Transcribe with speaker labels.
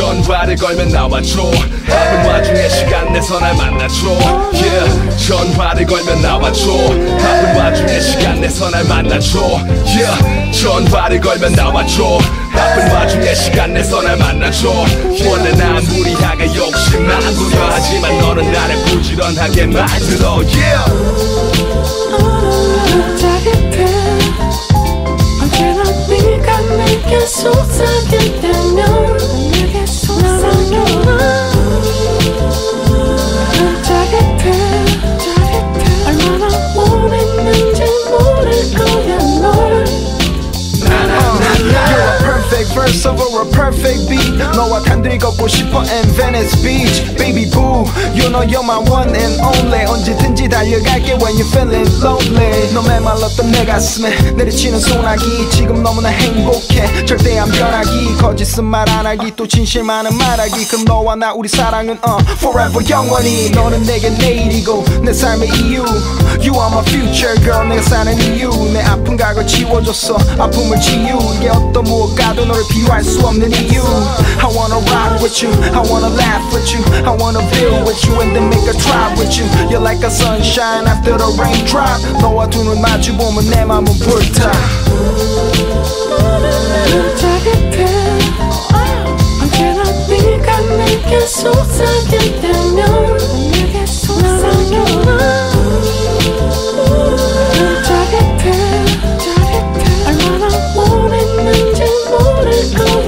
Speaker 1: 전화를 걸면 나와줘. 바쁜 와중에 시간 내서 날 만나줘. Yeah. 전화를 걸면 나와줘. 바쁜 와중에 시간 내서 날 만나줘. Yeah. 전화를 걸면 나와줘. 바쁜 와중에 시간 내서 날 만나줘. 원래 난 무리하게 욕심만 부려. 하지만 너는 나를 부지런하게 만들어. Yeah.
Speaker 2: 언제나 네가 내게 속삭일 때
Speaker 3: perfect beat 너와 단둘이 걷고 싶어 in Venice Beach. Baby boo You know you're my one and only. 언제든지 달려갈게 when you're feeling lonely. 너 메말랐던 내 가슴에 내리치는 소나기. 지금 너무나 행복해. 절대 안 변하기. 거짓은 말 안 하기. 또 진실만은 말하기. 그럼 너와 나 우리 사랑은 uh, forever 영원히. 너는 내게 내일이고 내 삶의 이유. You are my future girl. 내가 사는 이유. 내 아픈 각을 지워줬어. 아픔을 치유게 어떤 무엇과도 너를 비유할 수 없는 이유 I wanna ride with you, I wanna laugh with you, I wanna feel with you and then make a tribe with you. You're like a sunshine after the raindrop. No I do not mind you, woman,
Speaker 2: name I'm a good time. I'm not a woman, I'm just a woman.